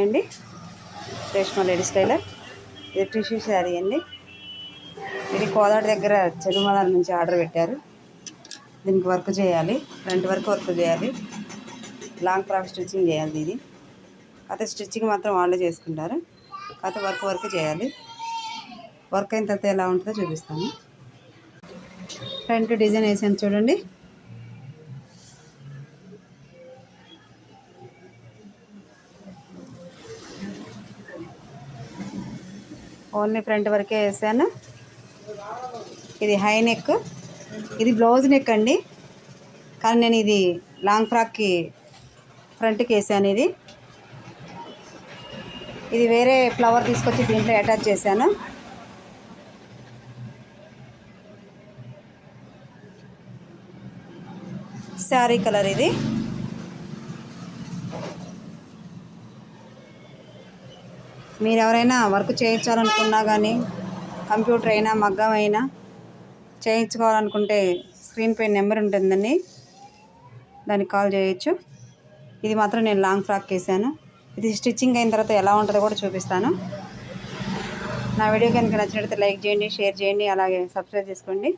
అండి. Reshma ladies tailor. ఇది tissue sari అండి. ఇది కోదాడ దగ్గర చెరుమల నుంచి ఆర్డర్ పెట్టారు. దీనికి వర్క్ చేయాలి. ఫ్రంట్ వరకు వర్క్ చేయాలి. లాంగ్ ఫ్రాక్ స్టిచ్చింగ్ చేయాలి ఇది. అయితే స్టిచ్చింగ్ మాత్రం వాళ్ళే చేసుకుంటారు. కాకపోతే వర్క్ వర్క్ చేయాలి. వర్క్ అయిన తర్వాత ఎలా ఉంటుందో చూపిస్తాను. ఫ్రంట్ డిజైన్ వేసాను చూడండి. ఓన్లీ ఫ్రంట్ వరకే వేసాను. ఇది హై నెక్. ఇది బ్లౌజ్ నెక్ అండి. కానీ నేను ఇది లాంగ్ ఫ్రాక్కి ఫ్రంట్కి వేసాను ఇది. ఇది వేరే ఫ్లవర్ తీసుకొచ్చి దీంట్లో అటాచ్ చేశాను. శారీ కలర్ ఇది. మీరు ఎవరైనా వర్క్ చేయించాలనుకున్నా కానీ కంప్యూటర్ అయినా మగ్గం అయినా చేయించుకోవాలనుకుంటే స్క్రీన్ పై నెంబర్ ఉంటుందండి. దానికి కాల్ చేయొచ్చు. ఇది మాత్రం నేను లాంగ్ ఫ్రాక్ వేసాను ఇది స్టిచ్చింగ్ అయిన తర్వాత ఎలా ఉంటుందో కూడా చూపిస్తాను. నా వీడియో కనుక నచ్చినట్లయితే లైక్ చేయండి షేర్ చేయండి అలాగే సబ్స్క్రైబ్ చేసుకోండి.